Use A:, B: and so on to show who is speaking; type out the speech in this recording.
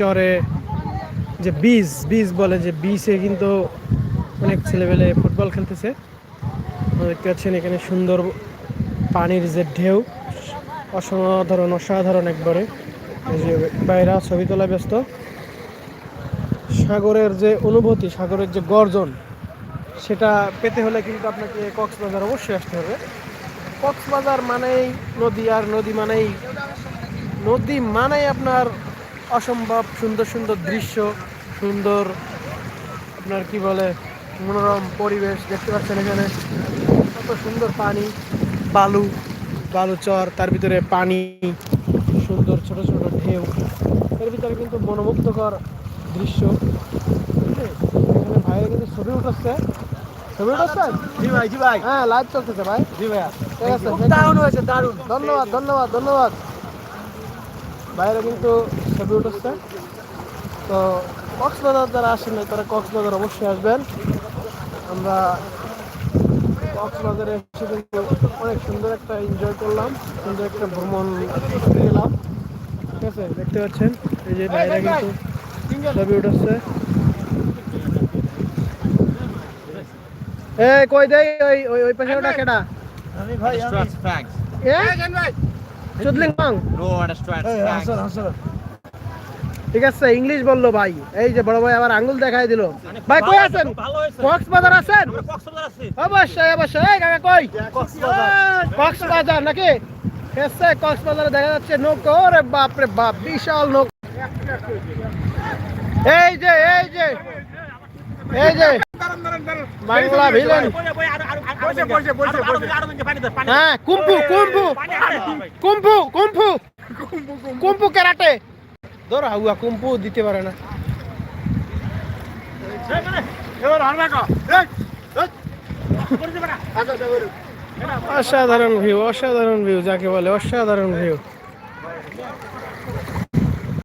A: চরে যে বীজ বীজ বলে যে বিচে কিন্তু অনেক ছেলেবেলে ফুটবল খেলতেছে। দেখতে পাচ্ছেন এখানে সুন্দর পানির যে ঢেউ, অসাধারণ অসাধারণ একবারে। যে বাইরা ছবি তোলা ব্যস্ত। সাগরের যে অনুভূতি, সাগরের যে গর্জন, সেটা পেতে হলে কিন্তু আপনাকে কক্সবাজার অবশ্যই আসতে হবে। কক্সবাজার মানেই নদী, আর নদী মানেই নদী মানেই আপনার অসম্ভব সুন্দর সুন্দর দৃশ্য সুন্দর আপনার কি বলে মনোরম পরিবেশ দেখতে পাচ্ছেন এখানে। কত সুন্দর পানি বালু বালু চর তার ভিতরে পানি সুন্দর ছোট ছোট ঢেউ। এর ভিতরে কিন্তু মনোমুগ্ধকর দৃশ্য? এখানে ভাইয়ের কিন্তু ছবি উঠাচ্ছে। ছবি উঠাচ্ছে?
B: জি ভাই জি ভাই।
A: হ্যাঁ লাইভ চলতেছে ভাই।
B: জি ভাইয়া।
A: ঠিক আছে
B: দারুণ হয়েছে দারুণ।
A: ধন্যবাদ ধন্যবাদ ধন্যবাদ। বাইরে কিন্তু ছবি উঠেছে। তো কক্সবাজার যারা আসেন নাই তারা কক্সবাজার অবশ্যই আসবেন। আমরা কক্সবাজারে এসে কিন্তু অনেক সুন্দর একটা এনজয় করলাম সুন্দর একটা ভ্রমণ গেলাম ঠিক আছে দেখতে পাচ্ছেন এই যে বাইরে কিন্তু ছবি উঠেছে। এ কই দেই ওই ওই ওই পাশে ওটা কেডা?
B: আমি ভাই আমি
C: Restaurant Franks.
A: এ? চুদলিং মাং ঠিক আছে ইংলিশ বলল ভাই। এই যে বড় ভাই আবার আঙ্গুল দেখাই দিল। ভাই কই আছেন? কক্সবাজার আছেন? অবশ্যই অবশ্যই। এই কাকা কই?
B: কক্সবাজার।
A: নাকি? এসে কক্সবাজারে দেখা যাচ্ছে নৌকা। ওরে বাপ রে বাপ বিশাল নৌকা। এই যে এই যে এই যে। বাংলা ভিলেন। হ্যাঁ kung fu kung fu kung fu kung fu karate. ধর হাউয়া কুম্ফু দিতে পারে না।
B: কা।
A: অসাধারণ ভিউ অসাধারণ ভিউ যাকে বলে অসাধারণ ভিউ